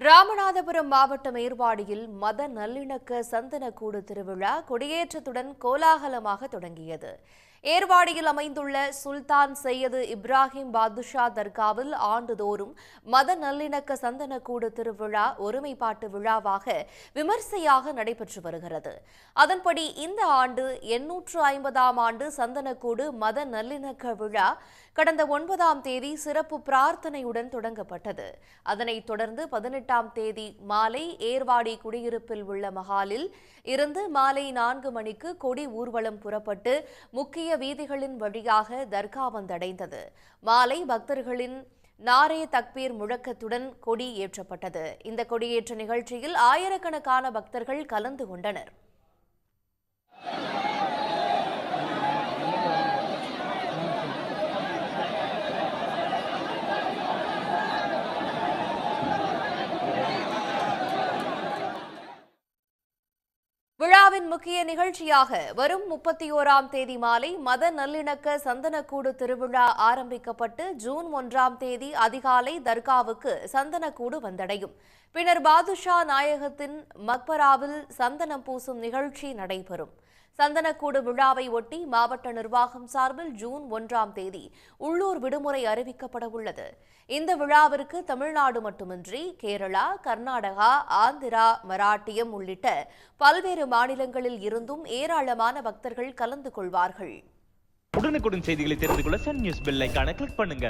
ராமநாதபுரம் மாவட்டம் ஏர்வாடியில் மத நல்லிணக்க சந்தனக்கூடு திருவிழா கொடியேற்றத்துடன் கோலாகலமாக தொடங்கியது. ஏர்வாடியில் அமைந்துள்ள சுல்தான் சையது இப்ராஹிம் பாதுஷா தர்காவில் ஆண்டுதோறும் மத நல்லிணக்க சந்தனக்கூடு திருவிழா ஒருமைப்பாட்டு விழாவாக விமர்சையாக நடைபெற்று வருகிறது. அதன்படி இந்த ஆண்டு எண்ணூற்று ஐம்பதாம் ஆண்டு சந்தனக்கூடு மத நல்லிணக்க விழா கடந்த ஒன்பதாம் தேதி சிறப்பு பிரார்த்தனையுடன் தொடங்கப்பட்டது. அதனைத் தொடர்ந்து பதினெட்டாம் தேதி மாலை ஏர்வாடி குடியிருப்பில் உள்ள மஹாலில் இருந்து மாலை நான்கு மணிக்கு கொடி ஊர்வலம் புறப்பட்டு முக்கிய வீதிகளின் வழியாக தர்கா வந்தடைந்தது. மாலை பக்தர்களின் நாரே தக்பீர் முழக்கத்துடன் கொடி ஏற்றப்பட்டது. இந்த கொடியேற்ற நிகழ்ச்சியில் ஆயிரக்கணக்கான பக்தர்கள் கலந்து கொண்டனர். விழாவின் முக்கிய நிகழ்ச்சியாக வரும் முப்பத்தி ஓராம் தேதி மாலை மத நல்லிணக்க சந்தனக்கூடு திருவிழா ஆரம்பிக்கப்பட்டு ஜூன் ஒன்றாம் தேதி அதிகாலை தர்காவுக்கு சந்தனக்கூடு வந்தடையும். பின்னர் பாதுஷா நாயகத்தின் மக்பராவில் சந்தனம் பூசும் நிகழ்ச்சி நடைபெறும். சந்தனக்கூடு விழாவை ஒட்டி மாவட்ட நிர்வாகம் சார்பில் ஜூன் ஒன்றாம் தேதி உள்ளூர் விடுமுறை அறிவிக்கப்பட உள்ளது. இந்த விழாவிற்கு தமிழ்நாடு மட்டுமின்றி கேரளா கர்நாடகா ஆந்திரா மராட்டியம் உள்ளிட்ட பல்வேறு மாநிலங்களில் இருந்தும் ஏராளமான பக்தர்கள் கலந்து கொள்வார்கள். உடனுக்குடன் செய்திகளை தெரிந்து கொள்ள சன் நியூஸ் பெல் கிளிக் பண்ணுங்க.